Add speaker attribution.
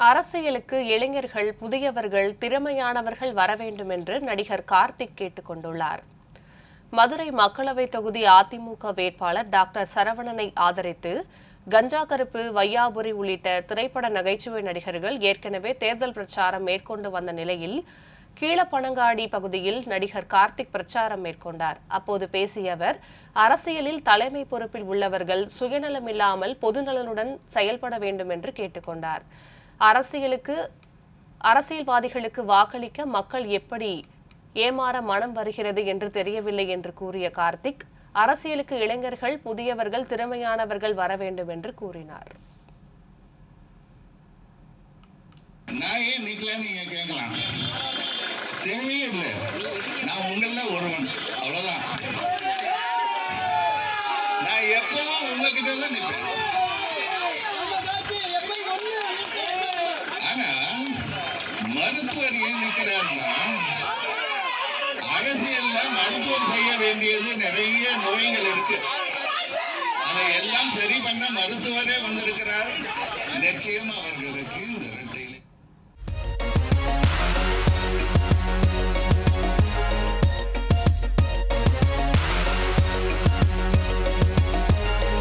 Speaker 1: அரசியலுக்கு இளைஞர்கள் புதியவர்கள் திறமையானவர்கள் வர வேண்டும் என்று நடிகர் கார்த்திக் கேட்டுக்கொண்டுள்ளார் மதுரை மக்களவை தொகுதி அதிமுக வேட்பாளர் டாக்டர் சரவணனை ஆதரித்து கஞ்சா கருப்பு வையாபுரி உள்ளிட்ட திரைப்பட நகைச்சுவை நடிகர்கள் ஏற்கனவே தேர்தல் பிரச்சாரம் மேற்கொண்டு வந்த நிலையில் கீழப்பனங்காடி பகுதியில் நடிகர் கார்த்திக் பிரச்சாரம் மேற்கொண்டார். அப்போது பேசிய அவர் அரசியலில் தலைமை பொறுப்பில் உள்ளவர்கள் சுயநலமில்லாமல் பொதுநலனுடன் செயல்பட வேண்டும் என்று கேட்டுக்கொண்டார் அரசியலுக்கு அரசியல்வாதிகளுக்கு வாக்களிக்க மக்கள் எப்படி ஏமாற மனம் வருகிறது என்று தெரியவில்லை என்று கூறிய கார்த்திக் அரசியலுக்கு இளைஞர்கள் புதியவர்கள் திறமையானவர்கள் வர வேண்டும் என்று கூறினார்.
Speaker 2: நான் ஏன் நீங்க கேட்கலாம். தேவையே இல்லை. நான் உங்கள ஒருவன். அவ்வளவுதான். நான் எப்பவும் உங்ககிட்ட தான் நிற்பேன். மருத்துவர் ஏன் நிக்கிறாருன்னா அரசியல்ல மருத்துவர் செய்ய வேண்டியது நிறைய நோய்கள் இருக்கு. அதை எல்லாம் சரி பண்ண மருத்துவரே வந்திருக்கிறார். நிச்சயம் அவர்களுக்கு இந்த இரட்டை